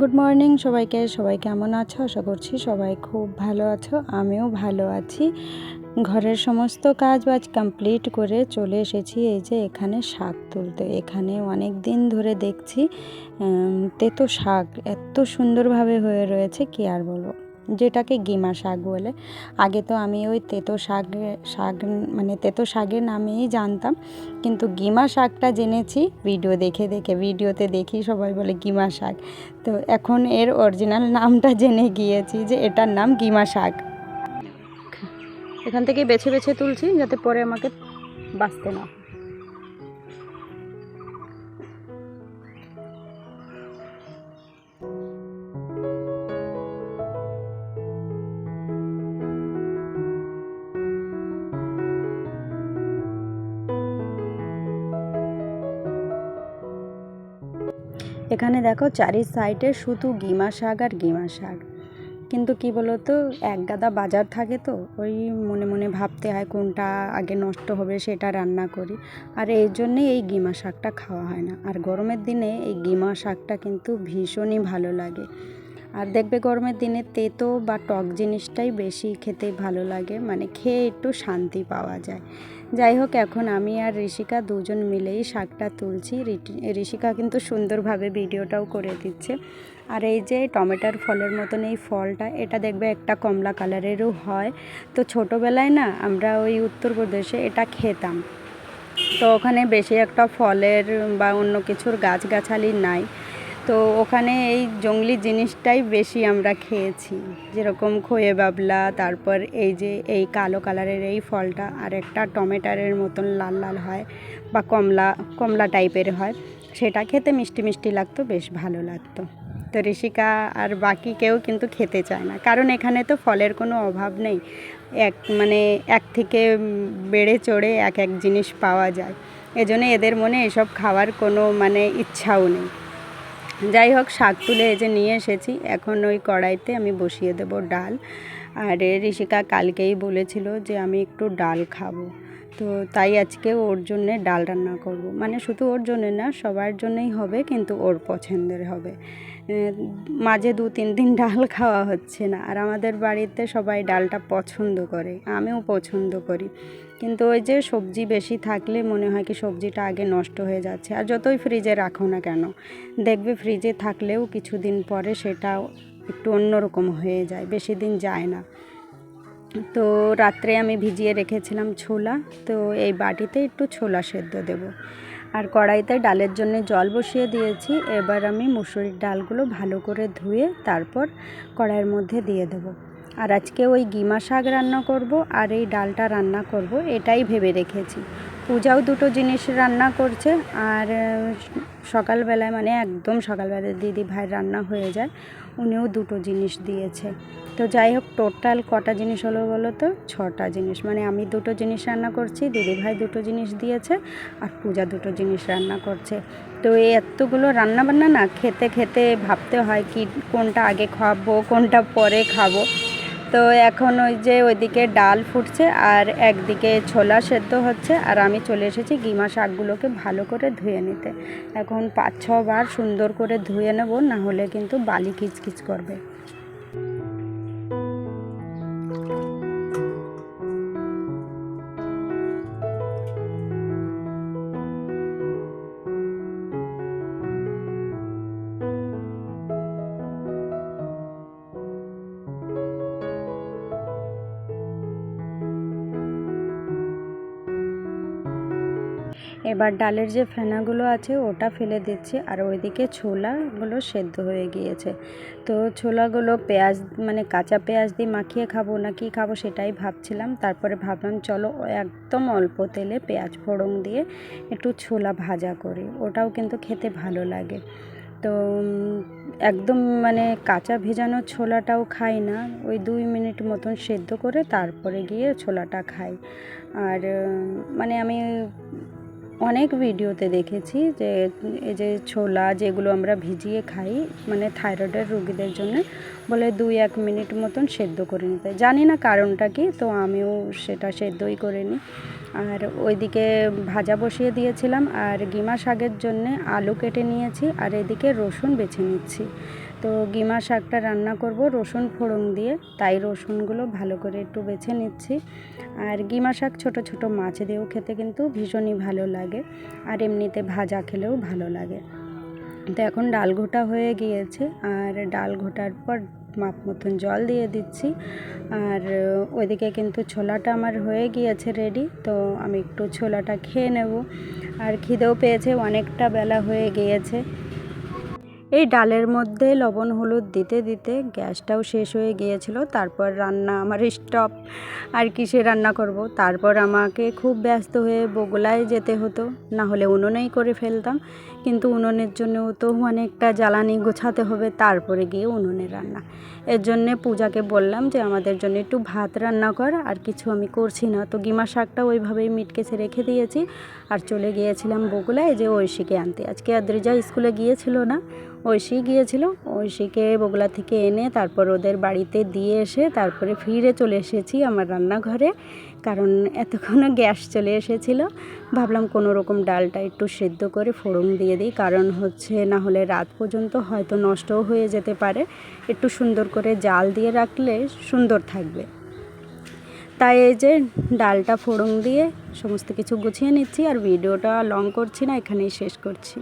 Good morning সবাইকে। সবাই কেমন আছো? আশা করছি সবাই খুব ভালো আছো। আমিও ভালো আছি। ঘরের সমস্ত কাজ বাজ কমপ্লিট করে চলে এসেছি এই যে এখানে শাক তুলতে। এখানে অনেক দিন ধরে দেখছি তেতো শাক এত সুন্দরভাবে হয়ে রয়েছে, কি আর বলব? যেটাকে গিমা শাক বলে। আগে তো আমি ওই তেতো শাক শাক মানে তেতো শাকের নামেই জানতাম। কিন্তু গিমা শাকটা জেনেছি, ভিডিও দেখে দেখে, ভিডিওতে দেখি সবাই বলে গিমা শাক। তো এখন এর অরিজিনাল নামটা জেনে গিয়েছি যে এটার নাম গিমা শাক। এখান থেকে বেছে বেছে তুলছি যাতে পরে আমাকে বাঁচতে না এখানে দেখো চারি সাইডে শুধু গিমা শাক আর গিমা শাক। কিন্তু কি বলো তো এক গাদা বাজার থাকে তো, ওই মনে মনে ভাবতে হয় কোনটা আগে নষ্ট হবে সেটা রান্না করি। আর এই জন্যেই এই গিমা শাকটা খাওয়া হয় না। আর গরমের দিনে এই গিমা শাকটা কিন্তু ভীষণই ভালো লাগে। আর দেখবে গরমের দিনে তেতো বা টক জিনিসটাই বেশি খেতে ভালো লাগে। মানে খেয়ে একটু শান্তি পাওয়া যায়। যাই হোক, এখন আমি আর ঋষিকা দুজন মিলেই শাকটা তুলছি। ঋষিকা কিন্তু সুন্দরভাবে ভিডিওটাও করে দিচ্ছে। আর এই যে টমেটোর ফলের মতন এই ফলটা, এটা দেখবে একটা কমলা কালারেরও হয়। তো ছোটোবেলায় না, আমরা ওই উত্তরপ্রদেশে এটা খেতাম। তো ওখানে বেশি একটা ফলের বা অন্য কিছুর গাছগাছালি নাই। তো ওখানে এই জঙ্গলি জিনিসটাই বেশি আমরা খেয়েছি। যেরকম খোয়ে বাবলা, তারপর এই যে এই কালো কালারের এই ফলটা, আর একটা টমেটারের মতন লাল লাল হয় বা কমলা কমলা টাইপের হয়, সেটা খেতে মিষ্টি মিষ্টি লাগতো, বেশ ভালো লাগতো। তো ঋষিকা আর বাকি কেউ কিন্তু খেতে চায় না, কারণ এখানে তো ফলের কোনো অভাব নেই। এক মানে এক থেকে বেড়ে চড়ে এক এক জিনিস পাওয়া যায়। এজন্য এদের মনে এসব খাওয়ার কোনো মানে ইচ্ছাও নেই। যাই হোক, শাক তুলে এই যে নিয়ে এসেছি। এখন ওই কড়াইতে আমি বসিয়ে দেব ডাল। আর ঋষিকা কালকেই বলেছিল যে আমি একটু ডাল খাব। তো তাই আজকে ওর জন্যে ডাল রান্না করব। মানে শুধু ওর জন্যে না, সবার জন্যই হবে, কিন্তু ওর পছন্দের হবে। মাঝে দু তিন দিন ডাল খাওয়া হচ্ছে না। আর আমাদের বাড়িতে সবাই ডালটা পছন্দ করে। আমিও পছন্দ করি। কিন্তু ওই যে সবজি বেশি থাকলে মনে হয় কি সবজিটা আগে নষ্ট হয়ে যাচ্ছে। আর যতই ফ্রিজে রাখো না কেন, দেখবে ফ্রিজে থাকলেও কিছুদিন পরে সেটা একটু অন্যরকম হয়ে যায়, বেশি দিন যায় না। তো রাত্রে আমি ভিজিয়ে রেখেছিলাম ছোলা, তো এই বাটিতে একটু ছোলা সেদ্ধ দেব। আর কড়াইতে ডালের জন্য জল বসিয়ে দিয়েছি, এবার আমি মুসুরির ডালগুলো ভালো করে ধুয়ে তারপর কড়াইয়ের মধ্যে দিয়ে দেব। আর আজকে ওই গিমা শাক রান্না করব আর এই ডালটা রান্না করব, এটাই ভেবে রেখেছি। পূজাও দুটো জিনিস রান্না করছে আর সকালবেলায় মানে একদম সকালবেলায় দিদি ভাই রান্না হয়ে যায়, উনিও দুটো জিনিস দিয়েছে। তো যাই হোক, টোটাল কটা জিনিস হলো বলো তো? ছটা জিনিস। মানে আমি দুটো জিনিস রান্না করছি দিদিভাই দুটো জিনিস দিয়েছে আর পূজা দুটো জিনিস রান্না করছে। তো এই এতগুলো রান্না বান্না না খেতে খেতে ভাবতে হয় কি কোনটা আগে খাব, কোনটা পরে খাব। তো এখন ওই যে ওইদিকে ডাল ফুটছে আর একদিকে ছোলা সেদ্ধ হচ্ছে। আর আমি চলে এসেছি গিমা শাকগুলোকে ভালো করে ধুয়ে নিতে। এখন পাঁচ ছবার সুন্দর করে ধুয়ে নেব, না হলে কিন্তু বালি কিচকিচ করবে। এবার ডালের যে ফেনাগুলো আছে, ওটা ফেলে দিচ্ছি। আর ওইদিকে ছোলাগুলো সেদ্ধ হয়ে গিয়েছে। তো ছোলাগুলো পেঁয়াজ মানে কাঁচা পেঁয়াজ দিয়ে মাখিয়ে খাব না কি খাব সেটাই ভাবছিলাম। তারপরে ভাবলাম, চলো একদম অল্প তেলে পেঁয়াজ ফোড়ন দিয়ে একটু ছোলা ভাজা করি। ওটাও কিন্তু খেতে ভালো লাগে। তো একদম মানে কাঁচা ভেজানো ছোলাটাও খাই না। ওই দুই মিনিট মতন সেদ্ধ করে তারপরে গিয়ে ছোলাটা খাই। আর মানে আমি অনেক ভিডিওতে দেখেছি যে, এই যে ছোলা যেগুলো আমরা ভিজিয়ে খাই মানে থাইরয়েডের রুগীদের জন্য, বলে দুই এক মিনিট মতন সেদ্ধ করে নিতে জানি না কারণটা কি, তো আমিও সেটা সেদ্ধই করে নিই। আর ওইদিকে ভাজা বসিয়ে দিয়েছিলাম, আর গিমা শাকের জন্যে আলু কেটে নিয়েছি, আর এদিকে রসুন বেছে নিচ্ছি। তো গিমা শাকটা রান্না করব, রসুন ফোড়ন দিয়ে। তাই রসুনগুলো ভালো করে একটু বেছে নিচ্ছি। আর গিমা শাক ছোট ছোট মাছ দিয়েও খেতে কিন্তু ভীষণই ভালো লাগে। আর এমনিতে ভাজা খেলেও ভালো লাগে। তো এখন ডাল ঘোটা হয়ে গিয়েছে। আর ডাল ঘোটার পর মাপ মতন জল দিয়ে দিচ্ছি। আর ওইদিকে কিন্তু ছোলাটা আমার হয়ে গিয়েছে রেডি তো আমি একটু ছোলাটা খেয়ে নেব। আর খিদেও পেয়েছে, অনেকটা বেলা হয়ে গিয়েছে। এই ডালের মধ্যে লবণ, হলুদ দিতে দিতে গ্যাসটাও শেষ হয়ে গিয়েছিল। তারপর রান্না আমার স্টপ আর কিসে রান্না করব? তারপর আমাকে খুব ব্যস্ত হয়ে বগুলায় যেতে হতো। না হলে উনুনেই করে ফেলতাম। কিন্তু উনুনের জন্যও তো অনেকটা জ্বালানি গোছাতে হবে, তারপরে গিয়ে উনুনে রান্না। এর জন্যে পূজাকে বললাম যে, আমাদের জন্য একটু ভাত রান্না কর, আর কিছু আমি করছি না। তো গিমা শাকটা ওইভাবেই মিটকেছে রেখে দিয়েছি। আর চলে গিয়েছিলাম বগুলায় যে ঐশীকে আনতে। আজকে আদ্রিজা স্কুলে গিয়েছিল না। ঐশী গিয়েছিল। ঐশীকে বগুলা থেকে এনে তারপর ওদের বাড়িতে দিয়ে এসে তারপরে ফিরে চলে এসেছি আমার রান্নাঘরে। কারণ এতক্ষণে গ্যাস চলে এসেছিল। ভাবলাম কোনো রকম ডালটা একটু সেদ্ধ করে ফোড়ন দিয়ে দিই। কারণ হচ্ছে না হলে রাত পর্যন্ত হয়তো নষ্টও হয়ে যেতে পারে। একটু সুন্দর করে জাল দিয়ে রাখলে সুন্দর থাকবে। তাই এই যে ডালটা ফোড়ন দিয়ে সমস্ত কিছু গুছিয়ে নিচ্ছি আর ভিডিওটা লং করছি না, এখানেই শেষ করছি।